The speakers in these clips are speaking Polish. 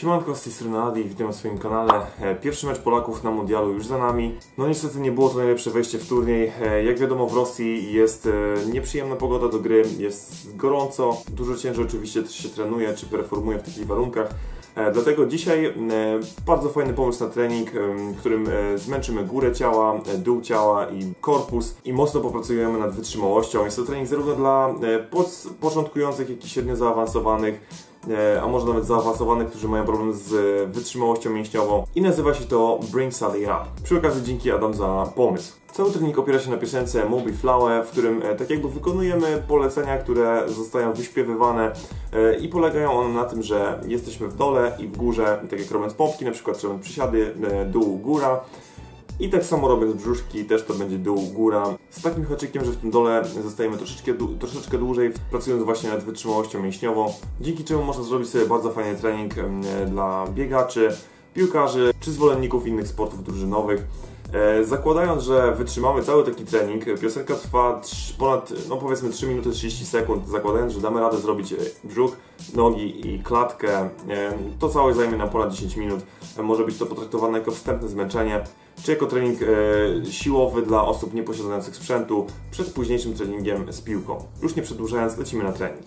Siemanko, z tej strony Adi, witam na swoim kanale. E, Pierwszy mecz Polaków na mundialu już za nami. No niestety nie było to najlepsze wejście w turniej. E, Jak wiadomo w Rosji jest e, nieprzyjemna pogoda do gry, jest gorąco, dużo ciężej oczywiście się trenuje czy performuje w takich warunkach. Dlatego dzisiaj bardzo fajny pomysł na trening, w którym zmęczymy górę ciała, dół ciała i korpus i mocno popracujemy nad wytrzymałością. Jest to trening zarówno dla poc- początkujących, jak i średnio zaawansowanych a może nawet zaawansowanych, którzy mają problem z e, wytrzymałością mięśniową i nazywa się to Bring Sally Up. Przy okazji dzięki Adam za pomysł. Cały trening opiera się na piosence Moby Flower, w którym e, tak jakby wykonujemy polecenia, które zostają wyśpiewywane e, i polegają one na tym, że jesteśmy w dole i w górze, tak jak robiąc pompki, na przykład robiąc przysiady, e, dół, góra, i tak samo robiąc brzuszki, też to będzie dół, góra. Z takim haczykiem, że w tym dole zostajemy troszeczkę, troszeczkę dłużej, pracując właśnie nad wytrzymałością mięśniową, dzięki czemu można zrobić sobie bardzo fajny trening dla biegaczy, piłkarzy czy zwolenników innych sportów drużynowych. E, Zakładając, że wytrzymamy cały taki trening, piosenka trwa ponad, no powiedzmy 3 minuty 30 sekund, zakładając, że damy radę zrobić e, brzuch, nogi i klatkę, e, to całe zajmie nam ponad 10 minut. Może być to potraktowane jako wstępne zmęczenie, czy jako trening siłowy dla osób nieposiadających sprzętu przed późniejszym treningiem z piłką. Już nie przedłużając, lecimy na trening.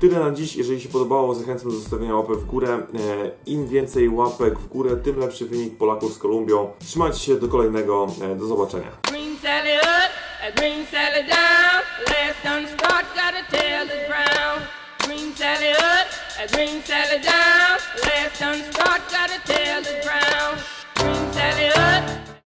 Tyle na dziś, jeżeli się podobało, zachęcam do zostawienia łapek w górę. E, Im więcej łapek w górę, tym lepszy wynik Polaków z Kolumbią. Trzymajcie się do kolejnego, e, do zobaczenia. Green Sally a green Sally down. Last done